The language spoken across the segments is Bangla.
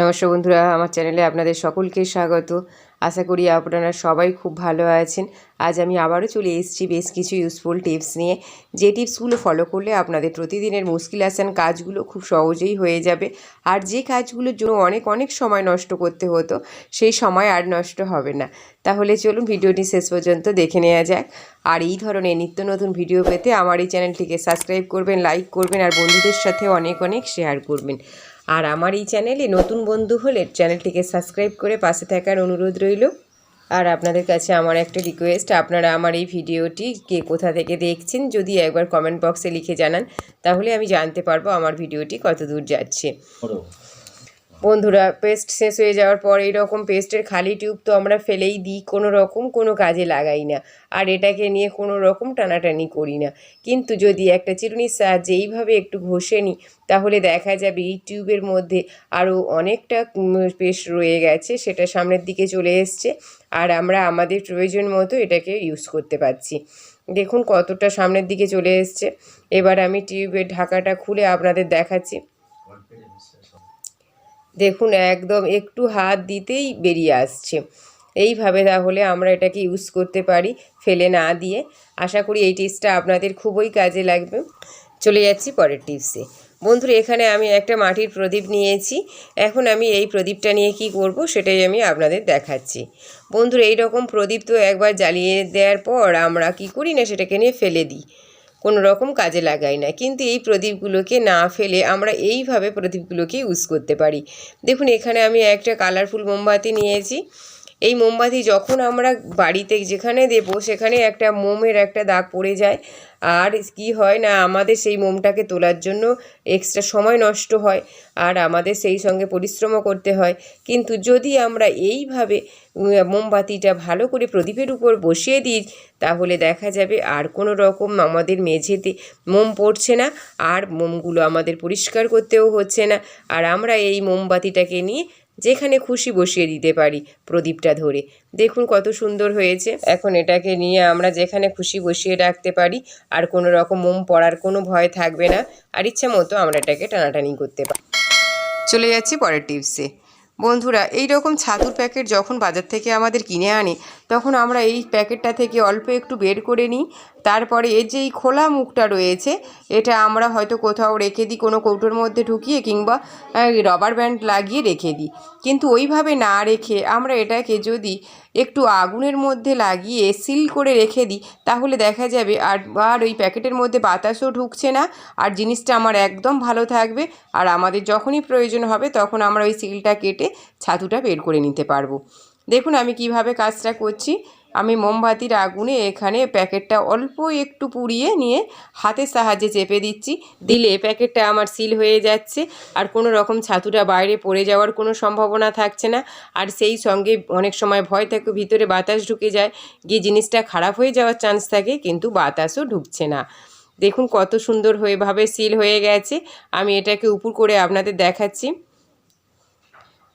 নমস্কার বন্ধুরা, আমার চ্যানেলে আপনাদের সকলকে স্বাগত। আশা করি আপনারা সবাই খুব ভালো আছেন। আজ আমি আবারও চলে এসেছি বেশ কিছু ইউজফুল টিপস নিয়ে। যে টিপসগুলো ফলো করলে আপনাদের প্রতিদিনের মুশকিল আসান কাজগুলো খুব সহজেই হয়ে যাবে। আর যে কাজগুলোর জন্য অনেক অনেক সময় নষ্ট করতে হতো, সেই সময় আর নষ্ট হবে না। তাহলে চলুন ভিডিওটি শেষ পর্যন্ত দেখে নেওয়া যাক। আর এই ধরনের নিত্য নতুন ভিডিও পেতে আমার এই চ্যানেলটিকে সাবস্ক্রাইব করবেন লাইক করবেন, আর বন্ধুদের সাথে অনেক অনেক শেয়ার করবেন। আর আমার এই চ্যানেলে নতুন বন্ধু হলে চ্যানেলটিকে সাবস্ক্রাইব করে পাশে থাকার অনুরোধ রইল। আর আপনাদের কাছে আমার একটা রিকোয়েস্ট, আপনারা আমার এই ভিডিওটি কে কোথা থেকে দেখছেন যদি একবার কমেন্ট বক্সে লিখে জানান, তাহলে আমি জানতে পারব আমার ভিডিওটি কত দূর যাচ্ছে বন্ধুরা পেস্ট শেষ হয়ে যাওয়ার পর এইরকম পেস্টের খালি টিউব তো আমরা ফেলেই দিই, কোনো রকম কোনো কাজে লাগাই না। আর এটাকে নিয়ে কোনো রকম টানাটানি করি না। কিন্তু যদি একটা চিরুনির সাহায্যে এইভাবে একটু ঘষে নিই, তাহলে দেখা যাবে এই টিউবের মধ্যে আরও অনেকটা পেস্ট রয়ে গেছে, সেটা সামনের দিকে চলে এসছে। আর আমরা আমাদের প্রয়োজন মতো এটাকে ইউজ করতে পারছি। দেখুন কতটা সামনের দিকে চলে এসছে। এবার আমি টিউবের ঢাকাটা খুলে আপনাদের দেখাচ্ছি। দেখুন, একদম একটু হাত দিতেই বেরিয়ে আসছে। এইভাবে তাহলে আমরা এটাকে ইউজ করতে পারি, ফেলে না দিয়ে। আশা করি এই টিপসটা আপনাদের খুবই কাজে লাগবে। চলে যাচ্ছি পরের টিপসে বন্ধুরা, এখানে আমি একটা মাটির প্রদীপ নিয়েছি। এখন আমি এই প্রদীপটা নিয়ে কি করব সেটাই আমি আপনাদের দেখাচ্ছি। বন্ধুরা এই রকম প্রদীপ তো একবার জ্বালিয়ে দেওয়ার পর আমরা কি করি না, সেটাকে নিয়ে ফেলে দিই। কোনো রকম কাজে লাগাই না। কিন্তু এই প্রদীপগুলোকে না ফেলে আমরা এইভাবে প্রদীপগুলোকে ইউজ করতে পারি। দেখুন, এখানে আমি একটা কালারফুল মোমবাতি নিয়েছি। এই মোমবাতি যখন আমরা বাড়িতে যেখানে দেবো, সেখানে একটা মোমের একটা দাগ পড়ে যায়। আর কি হয় না, আমাদের সেই মোমটাকে তোলার জন্য এক্সট্রা সময় নষ্ট হয় আর আমাদের সেই সঙ্গে পরিশ্রমও করতে হয়। কিন্তু যদি আমরা এইভাবে মোমবাতিটা ভালো করে প্রদীপের উপর বসিয়ে দিই, তাহলে দেখা যাবে আর কোনো রকম আমাদের মেঝেতে মোম পড়ছে না আর মোমগুলো আমাদের পরিষ্কার করতেও হচ্ছে না। আর আমরা এই মোমবাতিটাকে নিয়ে যেখানে খুশি বসিয়ে দিতে পারি প্রদীপটা ধরে। দেখুন কত সুন্দর হয়েছে। এখন এটাকে নিয়ে আমরা যেখানে খুশি বসিয়ে রাখতে পারি, আর কোনো রকম মোম পড়ার কোনো ভয় থাকবে না। আর ইচ্ছা মতো আমরা এটাকে টানাটানি করতে পারি। চলে যাচ্ছি পরের টিপসে। বন্ধুরা এই রকম ছাতুর প্যাকেট যখন বাজার থেকে আমাদের কিনে আনে তখন আমরা এই প্যাকেটটা থেকে অল্প একটু বের করে নিই। তারপরে এর যে এই খোলা মুখটা রয়েছে, এটা আমরা হয়তো কোথাও রেখে দিই, কোনো কৌটোর মধ্যে ঢুকিয়ে কিংবা রবার ব্যান্ড লাগিয়ে রেখে দিই। কিন্তু ওইভাবে না রেখে আমরা এটাকে যদি একটু আগুনের মধ্যে লাগিয়ে সিল করে রেখে দিই, তাহলে দেখা যাবে আর আর ওই প্যাকেটের মধ্যে বাতাসও ঢুকছে না, আর জিনিসটা আমার একদম ভালো থাকবে। আর আমাদের যখনই প্রয়োজন হবে, তখন আমরা ওই সিলটা কেটে ছাতুটা বের করে নিতে পারব। দেখুন আমি কীভাবে কাজটা করছি। আমি মোমবাতির আগুনে এখানে প্যাকেটটা অল্প একটু পুড়িয়ে নিয়ে হাতের সাহায্যে চেপে দিচ্ছি। দিলে প্যাকেটটা আমার সিল হয়ে যাচ্ছে আর কোনো রকম ছাতুটা বাইরে পড়ে যাওয়ার কোনো সম্ভাবনা থাকছে না। আর সেই সঙ্গে অনেক সময় ভয় থাকে, ভিতরে বাতাস ঢুকে যায়, গিয়ে জিনিসটা খারাপ হয়ে যাওয়ার চান্স থাকে, কিন্তু বাতাসও ঢুকছে না। দেখুন কত সুন্দর হয়েভাবে সিল হয়ে গেছে। আমি এটাকে উপর করে আপনাদের দেখাচ্ছি।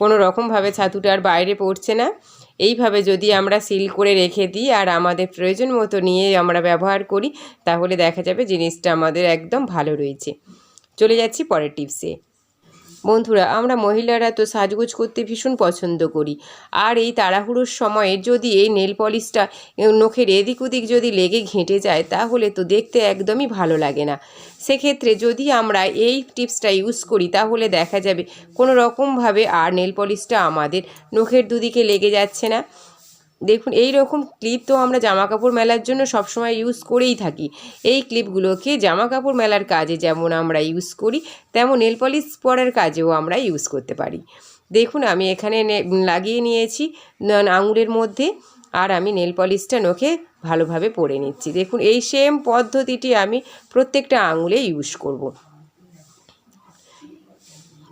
কোনো রকমভাবে ছাতুটা আর বাইরে পড়ছে না। এইভাবে যদি আমরা সিল করে রেখে দিই আর আমাদের প্রয়োজন মতো নিয়ে আমরা ব্যবহার করি, তাহলে দেখা যাবে জিনিসটা আমাদের একদম ভালো রয়েছে। চলে যাচ্ছি পরের টিপসে। বন্ধুরা, আমরা মহিলারা তো সাজগোজ করতে ভীষণ পছন্দ করি। আর এই তাড়াহুড়োর সময়ে যদি এই নেল পলিশটা নখের এদিক ওদিক যদি লেগে ঘেঁটে যায়, তাহলে তো দেখতে একদমই ভালো লাগে না। সেক্ষেত্রে যদি আমরা এই টিপসটা ইউজ করি, তাহলে দেখা যাবে কোনো রকমভাবে আর নেল পলিশটা আমাদের নখের দুদিকে লেগে যাচ্ছে না। দেখুন এই রকম ক্লিপ তো আমরা জামা কাপড় মেলার জন্য সবসময় ইউজ করেই থাকি। এই ক্লিপগুলোকে জামা কাপড় মেলার কাজে যেমন আমরা ইউজ করি, তেমন নেল পলিশ পরার কাজেও আমরা ইউজ করতে পারি। দেখুন, আমি এখানে লাগিয়ে নিয়েছি আঙুলের মধ্যে আর আমি নেল পলিশটা নখে ভালোভাবে পরে নিচ্ছি। দেখুন, এই সেম পদ্ধতিটি আমি প্রত্যেকটা আঙুলে ইউজ করব।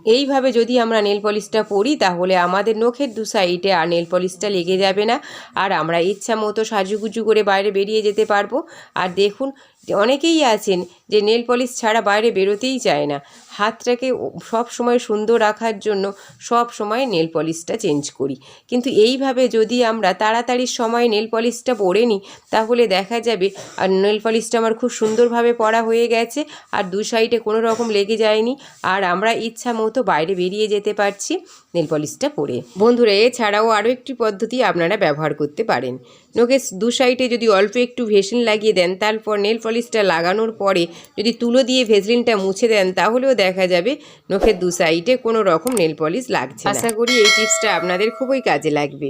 এইভাবে যদি আমরা নেল পলিশটা পরি, তাহলে আমাদের নখের দু সাইডে আর নেল পলিশটা লেগে যাবে না। আর আমরা ইচ্ছা মতো সাজুগুজু করে বাইরে বেরিয়ে যেতে পারব। আর দেখুন অনেকেই আছেন যে নেল পলিশ ছাড়া বাইরে বেরোতেই চায় না। হাতটাকে সব সময় সুন্দর রাখার জন্য সব সময় নেল পলিশটা চেঞ্জ করি। কিন্তু এইভাবে যদি আমরা তাড়াতাড়ি সময় নেল পলিশটা পরে নিই, তাহলে দেখা যাবে আর নেল পলিশটা আমার খুব সুন্দরভাবে পরা হয়ে গেছে আর দু সাইডে কোনো রকম লেগে যায়নি। আর আমরা ইচ্ছা মতো বাইরে বেরিয়ে যেতে পারছি। নেল পলিশটা পরে। বন্ধুরা এছাড়াও আরও একটি পদ্ধতি আপনারা ব্যবহার করতে পারেন। নোকে দু সাইডে যদি অল্প একটু ভেসলিন লাগিয়ে দেন তারপর নেল পলিশটা লাগানোর পরে যদি তুলো দিয়ে ভেসলিনটা মুছে দেন তাহলেও দেখা যাবে নখের দু সাইডে কোনো রকম নেল পলিশ লাগছে আশা করি এই টিপসটা আপনাদের খুবই কাজে লাগবে।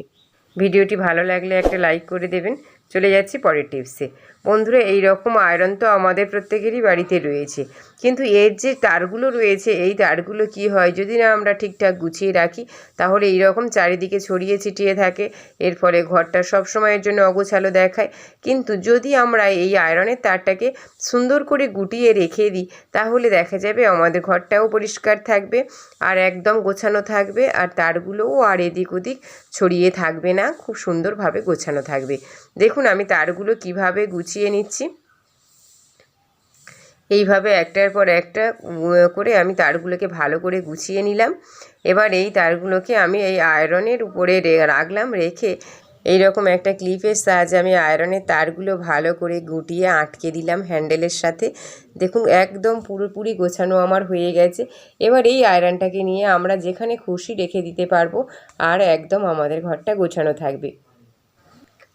ভিডিওটি ভালো লাগলে একটা লাইক করে দেবেন। চলে যাচ্ছি পরের টিপসে। বন্ধুরা, এই রকম আয়রন তো আমাদের প্রত্যেকেরই বাড়িতে রয়েছে। কিন্তু এর যে তারগুলো রয়েছে, এই তারগুলো কি হয়? যদি না আমরা ঠিকঠাক গুছিয়ে রাখি, তাহলে এই রকম চারিদিকে ছড়িয়ে ছিটিয়ে থাকে। এর ফলে ঘরটা সব সময়ের জন্য অগোছালো দেখায়। কিন্তু যদি আমরা এই আয়রনের তারটাকে সুন্দর করে গুটিয়ে রেখে দিই, তাহলে দেখা যাবে আমাদের ঘরটাও পরিষ্কার থাকবে আর একদম গোছানো থাকবে আর তারগুলোও আর এদিক ওদিক ছড়িয়ে থাকবে না, খুব সুন্দরভাবে গোছানো থাকবে। দেখুন আমি তারগুলো কীভাবে গুছিয়ে নিচ্ছি। এইভাবে একটার পর একটা করে আমি তারগুলোকে ভালো করে গুছিয়ে নিলাম। এবার এই তারগুলোকে আমি এই আয়রনের উপরে রাখলাম, রেখে এইরকম একটা ক্লিপের সাহায্যে আমি আয়রনের তারগুলো ভালো করে গুটিয়ে আটকে দিলাম হ্যান্ডেলের সাথে। দেখুন, একদম পুরোপুরি গোছানো আমার হয়ে গেছে। এবার এই আয়রনটাকে নিয়ে আমরা যেখানে খুশি রেখে দিতে পারব, আর একদম আমাদের ঘরটা গোছানো থাকবে।